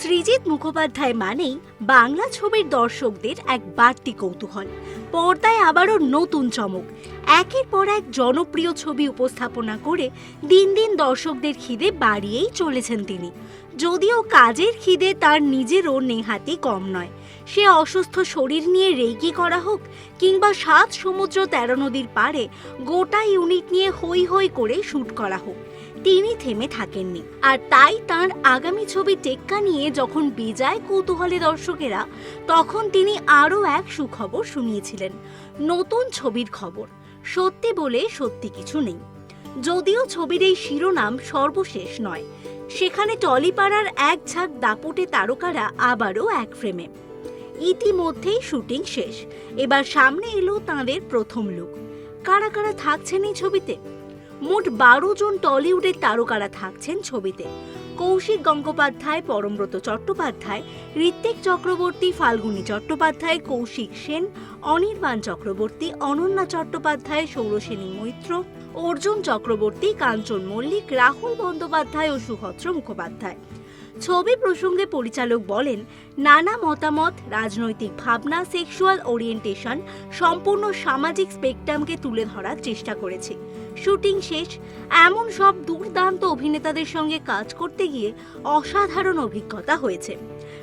সৃজিত মুখোপাধ্যায় মানেই বাংলা ছবির দর্শকদের এক বাড়তি কৌতূহল। পর্দায় আবারও নতুন চমক। একের পর এক জনপ্রিয় ছবি উপস্থাপনা করে দিন দিন দর্শকদের খিদে বাড়িয়েই চলেছেন তিনি। যদিও কাজের খিদে তার নিজেরও নেহাতি কম নয়। সে অসুস্থ শরীর নিয়ে রেগি করা হোক কিংবা সাত সমুদ্র তেরো নদীর পাড়ে গোটা ইউনিট নিয়ে হই হই করে শ্যুট করা হোক, তিনি থেমে থাকেননি। আর তাই তার আগামী ছবি টেক্কা নিয়ে যখন বেজায় কৌতূহলে দর্শকেরা, তখন তিনি আরও এক সুখবর শুনিয়েছিলেন, নতুন ছবির খবর। সত্যি বলে সত্যি কিছু নেই। যদিও ছবির এই শিরোনাম সর্বশেষ নয়, সেখানে টলিপাড়ার এক ঝাঁক দাপুটে তারকারা আবারও এক ফ্রেমে ইতিমধ্যেই শুটিং শেষ। এবার সামনে এলো তাঁদের প্রথম লুক কারা কারা থাকছেন এই ছবিতে? মোট বারো জন টলিউডের তারকারা থাকছেন ছবিতে। কৌশিক গঙ্গোপাধ্যায়, পরমব্রত চট্টোপাধ্যায়, ঋত্বিক চক্রবর্তী, ফাল্গুনী চট্টোপাধ্যায়, কৌশিক সেন, অনির্বাণ চক্রবর্তী, অনন্যা চট্টোপাধ্যায় সৌরসেনী মৈত্র, অর্জুন চক্রবর্তী, কাঞ্চন মল্লিক, রাহুল বন্দ্যোপাধ্যায় ও সুভদ্র মুখোপাধ্যায়। ছবি প্রসঙ্গে পরিচালক বলেন, নানা মতামত, রাজনৈতিক ভাবনা, সেক্সুয়াল ওরিয়েন্টেশন সম্পূর্ণ সামাজিক স্পেকট্রামকে তুলে ধরার চেষ্টা করেছি। শুটিং শেষ, এমন সব দুর্দান্ত অভিনেতাদের সঙ্গে কাজ করতে গিয়ে অসাধারণ অভিজ্ঞতা হয়েছে।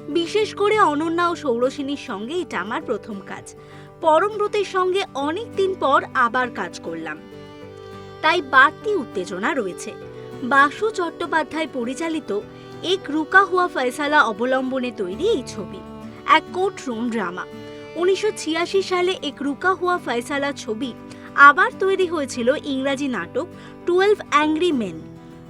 বিশেষ করে অনন্যা ও সৌরসেনীর সঙ্গে এটা আমার প্রথম কাজ। পরমব্রতের সঙ্গে অনেক দিন পর আবার কাজ করলাম। তাই বাড়তি উত্তেজনা রয়েছে। বাসু চট্টোপাধ্যায় পরিচালিত এক রুকা হুয়া ফয়সালা অবলম্বনে তৈরি এই ছবি। এক কোর্ট রুম ড্রামা। উনিশশো ছিয়াশি সালে এক রুকা হুয়া ফয়সালা ছবি আবার তৈরি হয়েছিল ইংরাজি নাটক টুয়েলভ অ্যাংরি মেন।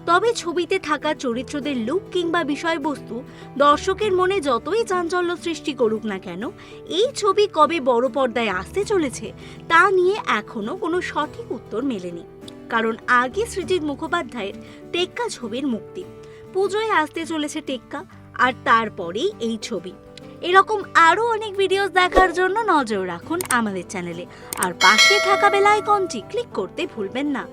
তবে ছবিতে থাকা চরিত্রদের লুক কিংবা বিষয়বস্তু দর্শকের মনে যতই চাঞ্চল্য সৃষ্টি করুক না কেন, এই ছবি কবে বড় পর্দায় আসতে চলেছে তা নিয়ে এখনও কোনো সঠিক উত্তর মেলেনি। কারণ আগে সৃজিত মুখোপাধ্যায়ের টেক্কা ছবির মুক্তি। পুজোয় আসতে চলেছে টেক্কা, আর তারপরেই এই ছবি। এরকম আরও অনেক ভিডিওস দেখার জন্য নজর রাখুন আমাদের চ্যানেলে আর পাশে থাকা বেল আইকনটি ক্লিক করতে ভুলবেন না।